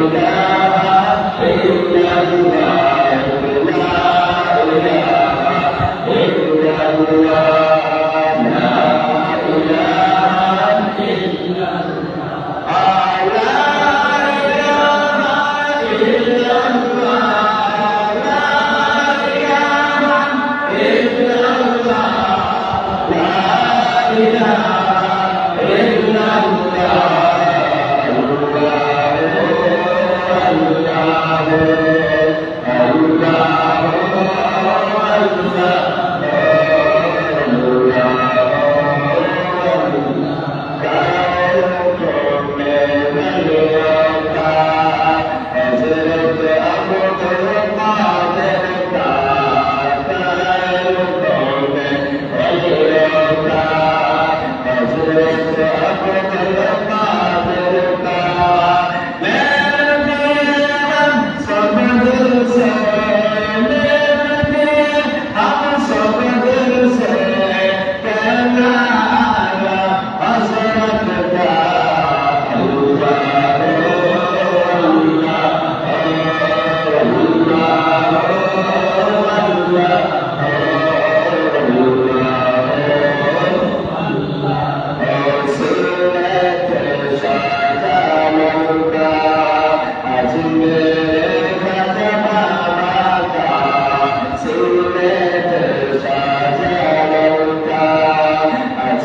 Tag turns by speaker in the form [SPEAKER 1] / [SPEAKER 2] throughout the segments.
[SPEAKER 1] Yeah. Thank you.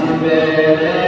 [SPEAKER 1] de.